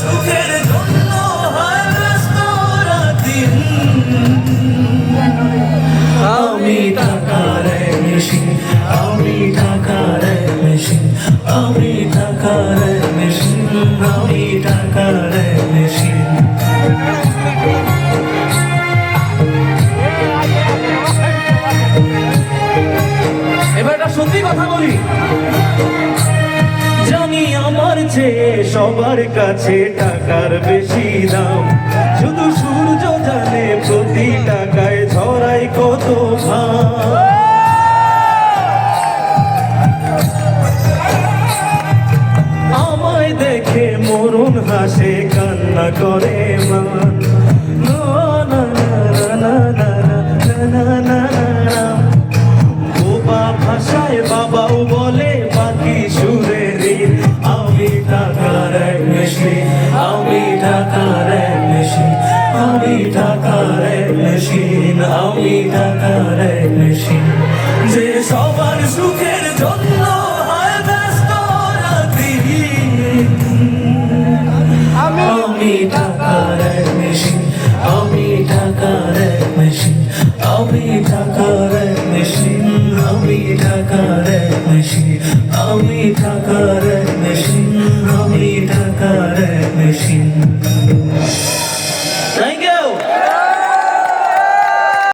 সুখের জন্য মেশিন, আমি টাকার মেশিন, আমি টাকার মেশিন, আমি টাকার মেশিন। এবার একটা সত্যি কথা বলি। আছে সবার কাছে টাকার বেশি দাম। শুধু সূর্য জানে প্রতি টাকায় ধরাই কত ভাব আমায় দেখে মরুন হাসে, কান্না করে মা। বোবা বাবা টাকার মেশিন আমি টাকার মেশিন আমি টাকার মেশিন। যে সবার সুখের জন্য আমি মেশিন আমি মেশিন আমি মেশিন আমি মেশিন আমি মেশিন।